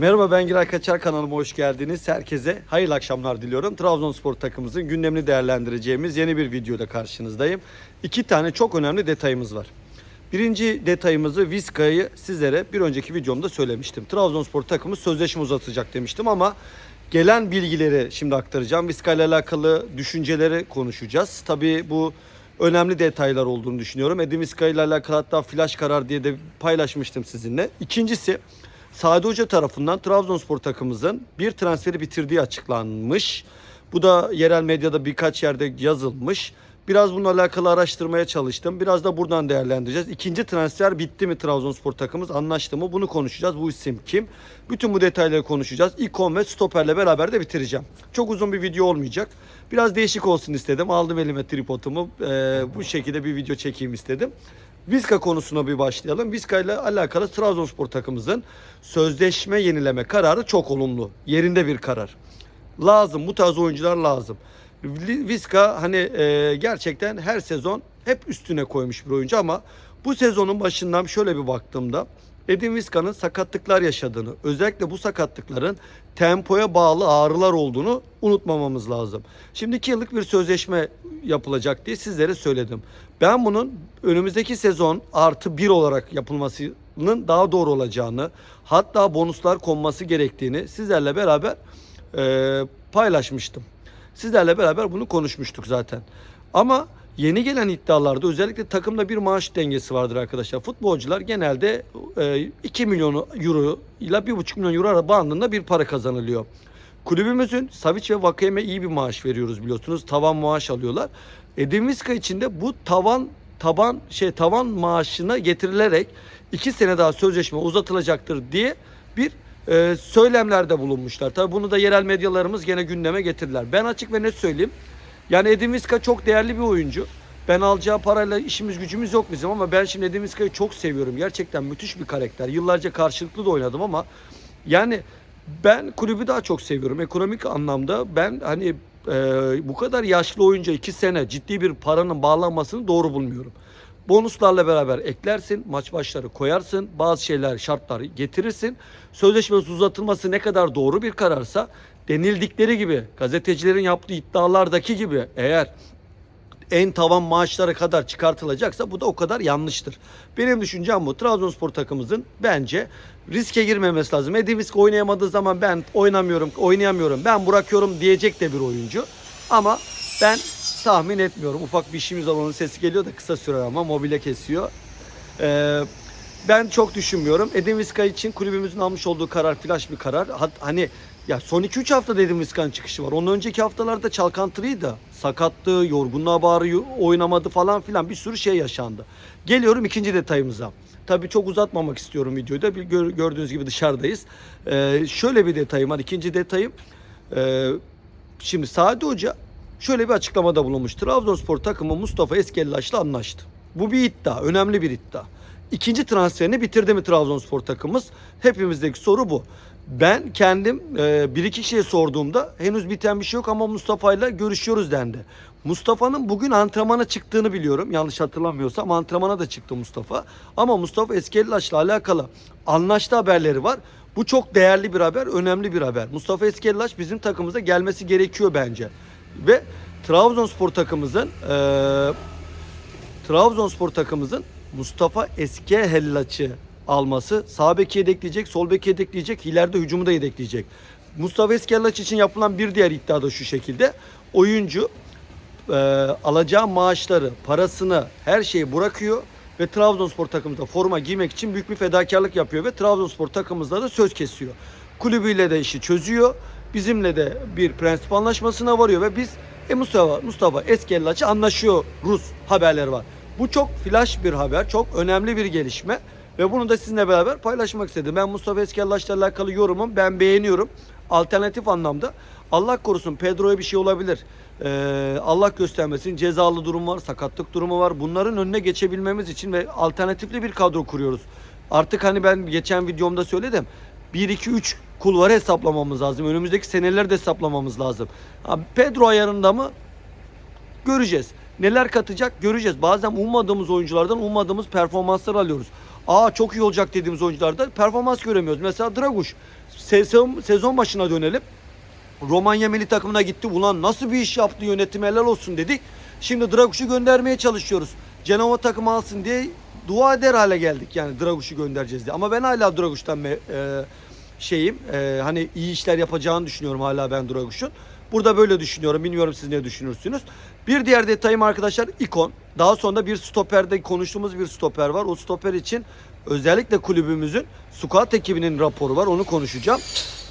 Merhaba ben Giray Kaçar kanalıma hoş geldiniz. Herkese hayırlı akşamlar diliyorum. Trabzonspor takımımızın gündemini değerlendireceğimiz yeni bir videoda karşınızdayım. İki tane çok önemli detayımız var. Birinci detayımızı Vizca'yı sizlere bir önceki videomda söylemiştim. Trabzonspor takımı sözleşme uzatacak demiştim ama gelen bilgileri şimdi aktaracağım. Vizca ile alakalı düşünceleri konuşacağız. Tabii bu önemli detaylar olduğunu düşünüyorum. Edin Vizca ile alakalı hatta flash karar diye de paylaşmıştım sizinle. İkincisi Sadi Hoca tarafından Trabzonspor takımımızın bir transferi bitirdiği açıklanmış. Bu da yerel medyada birkaç yerde yazılmış. Biraz bununla alakalı araştırmaya çalıştım. Biraz da buradan değerlendireceğiz. İkinci transfer bitti mi Trabzonspor takımımız? Anlaştı mı? Bunu konuşacağız. Bu isim kim? Bütün bu detayları konuşacağız. İkon ve stoperle beraber de bitireceğim. Çok uzun bir video olmayacak. Biraz değişik olsun istedim. Aldım elime tripodumu. Ee, bu şekilde bir video çekeyim istedim. Vizca konusuna bir başlayalım. Vizca ile alakalı Trabzonspor takımımızın sözleşme yenileme kararı çok olumlu. Yerinde bir karar. Lazım. Bu tarz oyuncular lazım. Vizca hani e, gerçekten her sezon hep üstüne koymuş bir oyuncu ama bu sezonun başından şöyle bir baktığımda Edin Vizca'nın sakatlıklar yaşadığını, özellikle bu sakatlıkların tempoya bağlı ağrılar olduğunu unutmamamız lazım. Şimdi 2 yıllık bir sözleşme yapılacak diye sizlere söyledim. Ben bunun önümüzdeki sezon artı 1 olarak yapılmasının daha doğru olacağını, hatta bonuslar konması gerektiğini sizlerle beraber e, paylaşmıştım. Sizlerle beraber bunu konuşmuştuk zaten. Ama yeni gelen iddialarda özellikle takımda bir maaş dengesi vardır arkadaşlar. Futbolcular genelde e, 2 milyon euro ile 1,5 milyon euro bandında bir para kazanılıyor. Kulübümüzün Savic ve Vakayeme iyi bir maaş veriyoruz biliyorsunuz. Tavan maaş alıyorlar. Edin Vizca için de bu tavan taban şey tavan maaşına getirilerek 2 sene daha sözleşme uzatılacaktır diye bir e, söylemlerde bulunmuşlar. Tabii bunu da yerel medyalarımız gene gündeme getirdiler. Ben açık ve net söyleyeyim. Yani Edin Vizca çok değerli bir oyuncu. Ben alacağı parayla işimiz gücümüz yok bizim ama ben şimdi Edin Vizca'yı çok seviyorum. Gerçekten müthiş bir karakter. Yıllarca karşılıklı da oynadım ama yani ben kulübü daha çok seviyorum. Ekonomik anlamda ben hani e, bu kadar yaşlı oyuncu iki sene ciddi bir paranın bağlanmasını doğru bulmuyorum. Bonuslarla beraber eklersin, maç başları koyarsın, bazı şeyler, şartları getirirsin. Sözleşmesi uzatılması ne kadar doğru bir kararsa denildikleri gibi, gazetecilerin yaptığı iddialardaki gibi eğer en tavan maaşlara kadar çıkartılacaksa bu da o kadar yanlıştır. Benim düşüncem bu. Trabzonspor takımımızın bence riske girmemesi lazım. Edin Vizca oynayamadığı zaman ben oynamıyorum, oynayamıyorum, ben bırakıyorum diyecek de bir oyuncu. Ama ben tahmin etmiyorum. Ufak bir işimiz var onun sesi geliyor da kısa sürer ama mobile kesiyor. Ee, ben çok düşünmüyorum. Edin Vizca için kulübümüzün almış olduğu karar flash bir karar. Hani ya son 2-3 haftada Edin Vizca'nın çıkışı var. Ondan önceki haftalarda çalkantılıydı. Sakattı, yorgunluğa bağırıyor, oynamadı falan filan bir sürü şey yaşandı. Geliyorum ikinci detayımıza. Tabii çok uzatmamak istiyorum videoyu da. Gördüğünüz gibi dışarıdayız. Ee, şöyle bir detayım var. İkinci detayım. Ee, şimdi Sadi Hoca şöyle bir açıklamada bulunmuş. Trabzonspor takımı Mustafa Eskellaş'la anlaştı. Bu bir iddia. Önemli bir iddia. İkinci transferini bitirdi mi Trabzonspor takımımız? Hepimizdeki soru bu. Ben kendim e, bir iki kişiye sorduğumda henüz biten bir şey yok ama Mustafa'yla görüşüyoruz dendi. Mustafa'nın bugün antrenmana çıktığını biliyorum. Yanlış hatırlamıyorsam antrenmana da çıktı Mustafa. Ama Mustafa Eskellaş'la alakalı anlaştı haberleri var. Bu çok değerli bir haber, önemli bir haber. Mustafa Eskellaş bizim takımımıza gelmesi gerekiyor bence. Ve Trabzonspor takımımızın e, Trabzonspor takımımızın Mustafa Eske Hellaç'ı alması sağ beki yedekleyecek, sol beki yedekleyecek, ileride hücumu da yedekleyecek. Mustafa Eskellaç için yapılan bir diğer iddia da şu şekilde. Oyuncu e, alacağı maaşları, parasını, her şeyi bırakıyor ve Trabzonspor takımında forma giymek için büyük bir fedakarlık yapıyor ve Trabzonspor takımımızda da söz kesiyor. Kulübüyle de işi çözüyor. Bizimle de bir prensip anlaşmasına varıyor ve biz e, Mustafa Mustafa Eskellaç'ı anlaşıyor Rus haberleri var. Bu çok flash bir haber, çok önemli bir gelişme ve bunu da sizinle beraber paylaşmak istedim. Ben Mustafa Eskellaç'la alakalı yorumum, ben beğeniyorum. Alternatif anlamda Allah korusun Pedro'ya bir şey olabilir. Ee, Allah göstermesin cezalı durum var, sakatlık durumu var. Bunların önüne geçebilmemiz için ve alternatifli bir kadro kuruyoruz. Artık hani ben geçen videomda söyledim. 1 2 3 kulvarı hesaplamamız lazım. Önümüzdeki seneleri de hesaplamamız lazım. Ha, Pedro ayarında mı? Göreceğiz. Neler katacak göreceğiz. Bazen ummadığımız oyunculardan ummadığımız performanslar alıyoruz. Aa çok iyi olacak dediğimiz oyuncularda performans göremiyoruz. Mesela Draguş sezon, sezon başına dönelim. Romanya milli takımına gitti. Ulan nasıl bir iş yaptı yönetim helal olsun dedik. Şimdi Draguş'u göndermeye çalışıyoruz. Cenova takımı alsın diye dua eder hale geldik yani Draguş'u göndereceğiz diye. Ama ben hala Draguş'tan e, şeyim e, hani iyi işler yapacağını düşünüyorum hala ben Draguş'un. Burada böyle düşünüyorum. Bilmiyorum siz ne düşünürsünüz. Bir diğer detayım arkadaşlar ikon. Daha sonra bir stoperde konuştuğumuz bir stoper var. O stoper için özellikle kulübümüzün squad ekibinin raporu var. Onu konuşacağım.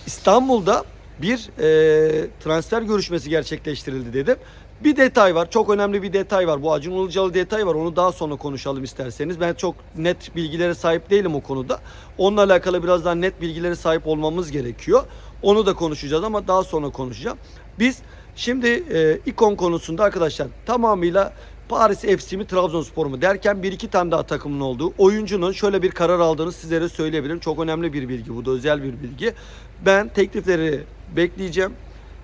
İstanbul'da bir e, transfer görüşmesi gerçekleştirildi dedim. Bir detay var. Çok önemli bir detay var. Bu Acun Ilıcalı detay var. Onu daha sonra konuşalım isterseniz. Ben çok net bilgilere sahip değilim o konuda. Onunla alakalı biraz daha net bilgilere sahip olmamız gerekiyor. Onu da konuşacağız ama daha sonra konuşacağım. Biz şimdi e, ikon konusunda arkadaşlar tamamıyla Paris FC mi Trabzonspor mu derken bir iki tane daha takımın olduğu oyuncunun şöyle bir karar aldığını sizlere söyleyebilirim. Çok önemli bir bilgi bu da özel bir bilgi. Ben teklifleri bekleyeceğim.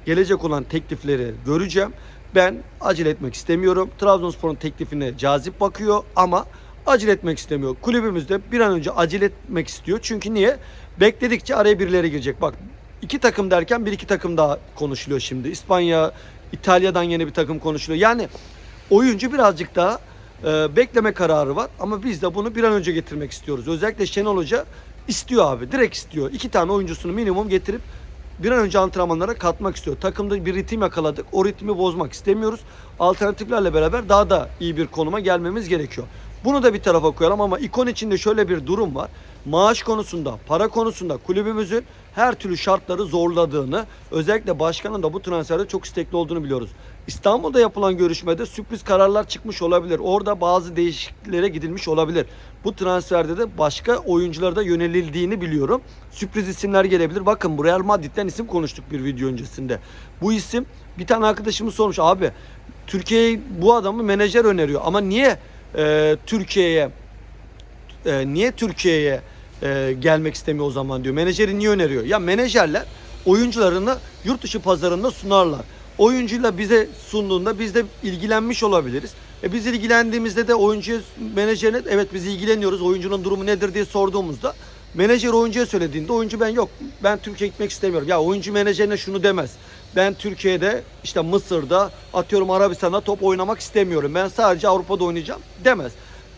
Gelecek olan teklifleri göreceğim. Ben acele etmek istemiyorum. Trabzonspor'un teklifine cazip bakıyor ama acele etmek istemiyor. Kulübümüz de bir an önce acele etmek istiyor. Çünkü niye? Bekledikçe araya birileri girecek. Bak iki takım derken bir iki takım daha konuşuluyor şimdi. İspanya, İtalya'dan yeni bir takım konuşuluyor. Yani oyuncu birazcık daha e, bekleme kararı var ama biz de bunu bir an önce getirmek istiyoruz. Özellikle Şenol Hoca istiyor abi. Direkt istiyor. İki tane oyuncusunu minimum getirip bir an önce antrenmanlara katmak istiyor. Takımda bir ritim yakaladık. O ritmi bozmak istemiyoruz. Alternatiflerle beraber daha da iyi bir konuma gelmemiz gerekiyor. Bunu da bir tarafa koyalım ama ikon içinde şöyle bir durum var. Maaş konusunda, para konusunda kulübümüzün her türlü şartları zorladığını, özellikle başkanın da bu transferde çok istekli olduğunu biliyoruz. İstanbul'da yapılan görüşmede sürpriz kararlar çıkmış olabilir. Orada bazı değişikliklere gidilmiş olabilir. Bu transferde de başka oyunculara da yönelildiğini biliyorum. Sürpriz isimler gelebilir. Bakın Real Madrid'den isim konuştuk bir video öncesinde. Bu isim bir tane arkadaşımız sormuş. Abi Türkiye'ye bu adamı menajer öneriyor ama niye e, Türkiye'ye e, niye Türkiye'ye e, gelmek istemiyor o zaman diyor. Menajeri niye öneriyor? Ya menajerler oyuncularını yurt dışı pazarında sunarlar. Oyuncuyla bize sunduğunda biz de ilgilenmiş olabiliriz. E biz ilgilendiğimizde de oyuncuya menajerine evet biz ilgileniyoruz oyuncunun durumu nedir diye sorduğumuzda menajer oyuncuya söylediğinde oyuncu ben yok ben Türkiye'ye gitmek istemiyorum. Ya oyuncu menajerine şunu demez. Ben Türkiye'de işte Mısır'da atıyorum Arabistan'da top oynamak istemiyorum. Ben sadece Avrupa'da oynayacağım demez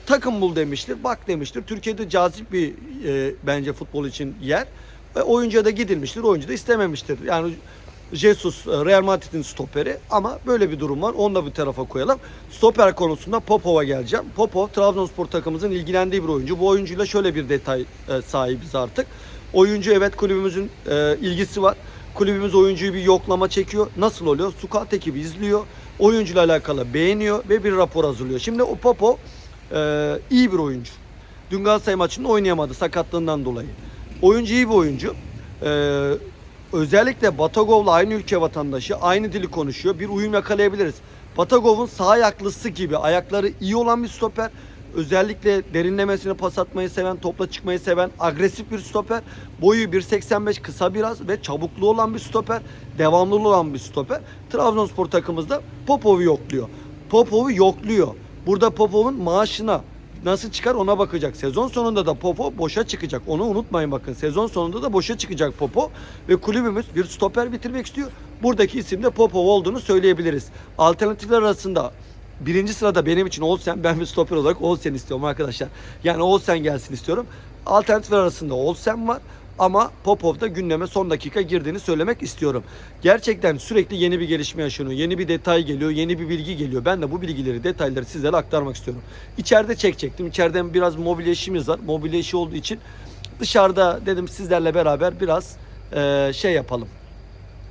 takım bul demiştir. Bak demiştir. Türkiye'de cazip bir e, bence futbol için yer. Ve oyuncuya da gidilmiştir. Oyuncu da istememiştir. Yani Jesus e, Real Madrid'in stoperi ama böyle bir durum var. Onu da bir tarafa koyalım. Stoper konusunda Popov'a geleceğim. Popov Trabzonspor takımımızın ilgilendiği bir oyuncu. Bu oyuncuyla şöyle bir detay e, sahibiz artık. Oyuncu evet kulübümüzün e, ilgisi var. Kulübümüz oyuncuyu bir yoklama çekiyor. Nasıl oluyor? Scout ekibi izliyor. Oyuncuyla alakalı beğeniyor ve bir rapor hazırlıyor. Şimdi o Popov ee, iyi bir oyuncu. Dün Galatasaray maçında oynayamadı sakatlığından dolayı. Oyuncu iyi bir oyuncu. Ee, özellikle Batagov'la aynı ülke vatandaşı aynı dili konuşuyor. Bir uyum yakalayabiliriz. Batagov'un sağ ayaklısı gibi ayakları iyi olan bir stoper. Özellikle derinlemesine pas atmayı seven, topla çıkmayı seven, agresif bir stoper. Boyu 1.85 kısa biraz ve çabukluğu olan bir stoper. Devamlılığı olan bir stoper. Trabzonspor takımımızda Popov'u yokluyor. Popov'u yokluyor. Burada Popov'un maaşına nasıl çıkar ona bakacak. Sezon sonunda da Popov boşa çıkacak. Onu unutmayın bakın. Sezon sonunda da boşa çıkacak Popov ve kulübümüz bir stoper bitirmek istiyor. Buradaki isim de Popov olduğunu söyleyebiliriz. Alternatifler arasında birinci sırada benim için Olsen ben bir stoper olarak Olsen istiyorum arkadaşlar. Yani Olsen gelsin istiyorum. Alternatifler arasında Olsen var. Ama Popov da gündeme son dakika girdiğini söylemek istiyorum. Gerçekten sürekli yeni bir gelişme yaşanıyor. Yeni bir detay geliyor, yeni bir bilgi geliyor. Ben de bu bilgileri, detayları sizlere aktarmak istiyorum. İçeride çekecektim. İçeriden biraz mobilya işimiz var. Mobilya işi olduğu için dışarıda dedim sizlerle beraber biraz şey yapalım.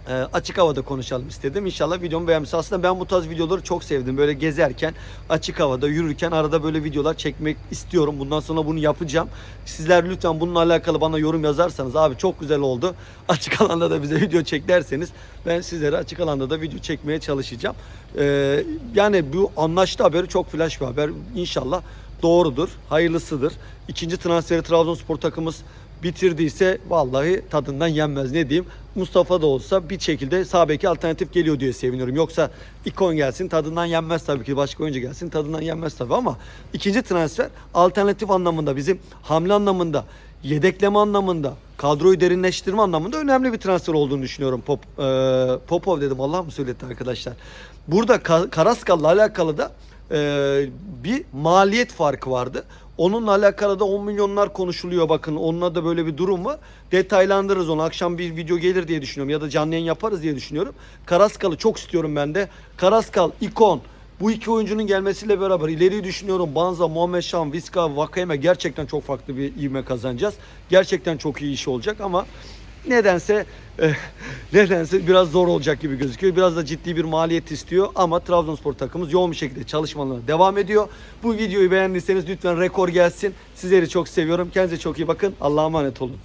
Eee, açık havada konuşalım istedim. İnşallah videomu beğenmişsiniz. Aslında ben bu tarz videoları çok sevdim. Böyle gezerken, açık havada, yürürken arada böyle videolar çekmek istiyorum. Bundan sonra bunu yapacağım. Sizler lütfen bununla alakalı bana yorum yazarsanız abi çok güzel oldu. Açık alanda da bize video çek derseniz ben sizlere açık alanda da video çekmeye çalışacağım. Eee, yani bu anlaştı haberi çok flash bir haber. İnşallah doğrudur, hayırlısıdır. İkinci transferi Trabzonspor takımımız bitirdiyse vallahi tadından yenmez ne diyeyim. Mustafa da olsa bir şekilde sağ beki alternatif geliyor diye seviniyorum. Yoksa ikon gelsin tadından yenmez tabii ki. Başka oyuncu gelsin tadından yenmez tabii ama ikinci transfer alternatif anlamında bizim hamle anlamında yedekleme anlamında, kadroyu derinleştirme anlamında önemli bir transfer olduğunu düşünüyorum. Pop, e, Popov dedim Allah mı söyletti arkadaşlar. Burada Ka- Karaskal'la alakalı da e, bir maliyet farkı vardı. Onunla alakalı da 10 milyonlar konuşuluyor bakın. Onunla da böyle bir durum var. Detaylandırırız onu. Akşam bir video gelir diye düşünüyorum. Ya da canlı yayın yaparız diye düşünüyorum. Karaskal'ı çok istiyorum ben de. Karaskal, ikon. Bu iki oyuncunun gelmesiyle beraber ileriyi düşünüyorum. Banza, Muhammed Şam, Viska, Vakayeme gerçekten çok farklı bir ivme kazanacağız. Gerçekten çok iyi iş olacak ama nedense eh, nedense biraz zor olacak gibi gözüküyor. Biraz da ciddi bir maliyet istiyor ama Trabzonspor takımımız yoğun bir şekilde çalışmalarına devam ediyor. Bu videoyu beğendiyseniz lütfen rekor gelsin. Sizleri çok seviyorum. Kendinize çok iyi bakın. Allah'a emanet olun.